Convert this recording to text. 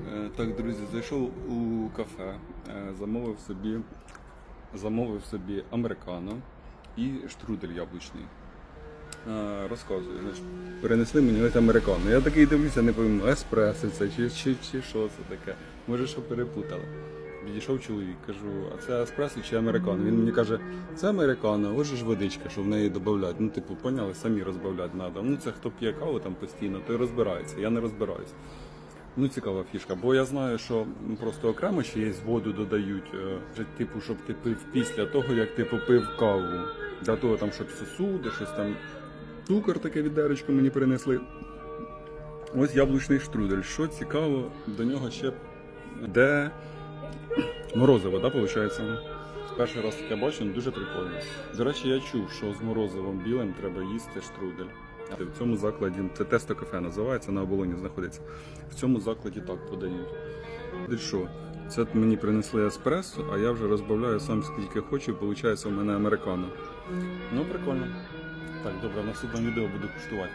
Е, Так, друзі, зайшов у кафе, е, замовив собі, замовив собі американо і штрудель яблучний. Е, Розказую, перенесли мені ось американо. Я такий дивлюся, не пойму, еспресо це чи, чи, чи що це таке. Може, що перепутали. Підійшов чоловік, кажу, а це еспресо чи американо? Він мені каже, це американо, ось ж водичка, що в неї додають. Ну, типу, поняли, самі розбавляти треба. Ну, це хто п'є каву там постійно, той розбирається. Я не розбираюся. Ну, цікава фішка, бо я знаю, що просто окремо ще є воду додають, е, типу, щоб ти пив після того, як ти попив каву. Для того там, щоб сосуди, щось там. Цукор таке відеречко мені принесли. Ось яблучний штрудель. Що цікаво, до нього ще де морозиво, да, виходить? Перший раз таке бачу, ну, дуже прикольно. До речі, я чув, що з морозивом білим треба їсти штрудель. В цьому закладі це тесто кафе називається, на оболоні знаходиться. В цьому закладі так подають. Що? Це мені принесли еспресо, а я вже розбавляю сам скільки хочу, і виходить у мене американо. Ну, прикольно. Так, добре, в наступному відео буду куштувати.